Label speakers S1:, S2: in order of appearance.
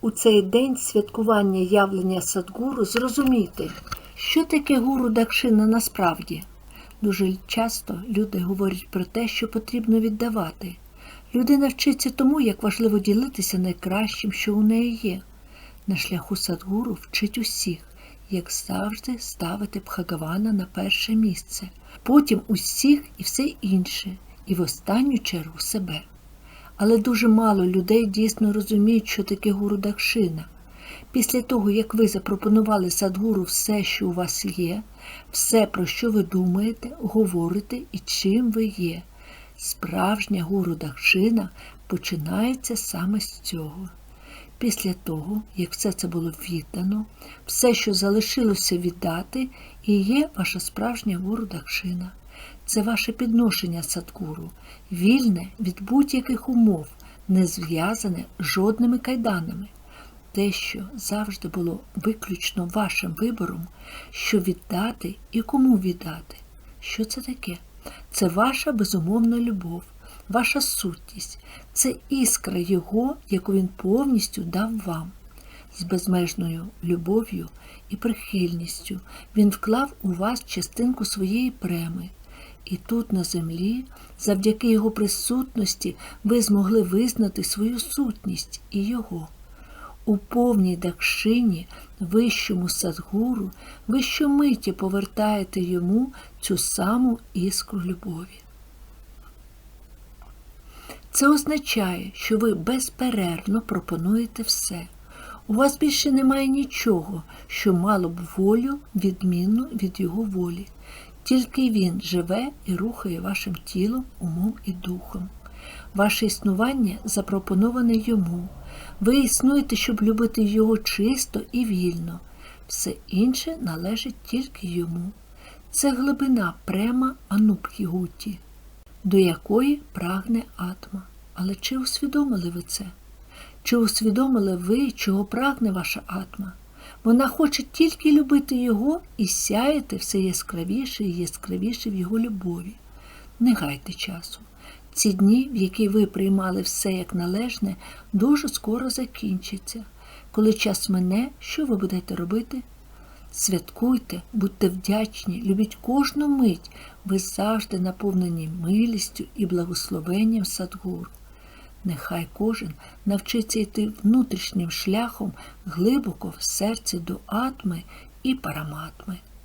S1: у цей день святкування явлення Садгуру зрозуміти, що таке гуру Дакшина насправді. Дуже часто люди говорять про те, що потрібно віддавати. Людина вчиться тому, як важливо ділитися найкращим, що у неї є. На шляху Садгуру вчить усіх, як завжди ставити Бхагавана на перше місце, потім усіх і все інше, і в останню чергу себе. Але дуже мало людей дійсно розуміють, що таке гуру Дакшина. Після того, як ви запропонували Садгуру все, що у вас є, все, про що ви думаєте, говорите і чим ви є, справжня гуру Дакшина починається саме з цього. Після того, як все це було віддано, все, що залишилося віддати, і є ваша справжня гуру Дакшина. Це ваше підношення Садгуру, вільне від будь-яких умов, не зв'язане жодними кайданами. Те, що завжди було виключно вашим вибором, що віддати і кому віддати. Що це таке? Це ваша безумовна любов, ваша сутність, це іскра Його, яку Він повністю дав вам. З безмежною любов'ю і прихильністю Він вклав у вас частинку своєї преми. І тут, на землі, завдяки Його присутності, ви змогли визнати свою сутність і Його. У повній дакшині, вищому садгуру, ви щомиті повертаєте йому цю саму іскру любові. Це означає, що ви безперервно пропонуєте все. У вас більше немає нічого, що мало б волю відмінну від його волі. Тільки він живе і рухає вашим тілом, умом і духом. Ваше існування запропоноване йому. Ви існуєте, щоб любити його чисто і вільно. Все інше належить тільки йому. Це глибина према Анупхігуті, до якої прагне атма. Але чи усвідомили ви це? Чи усвідомили ви, чого прагне ваша атма? Вона хоче тільки любити його і сяяти все яскравіше і яскравіше в його любові. Не гайте часу. Ці дні, в які ви приймали все як належне, дуже скоро закінчаться. Коли час мине, що ви будете робити? Святкуйте, будьте вдячні, любіть кожну мить, ви завжди наповнені милістю і благословенням Садгуру. Нехай кожен навчиться йти внутрішнім шляхом глибоко в серці до атми і параматми.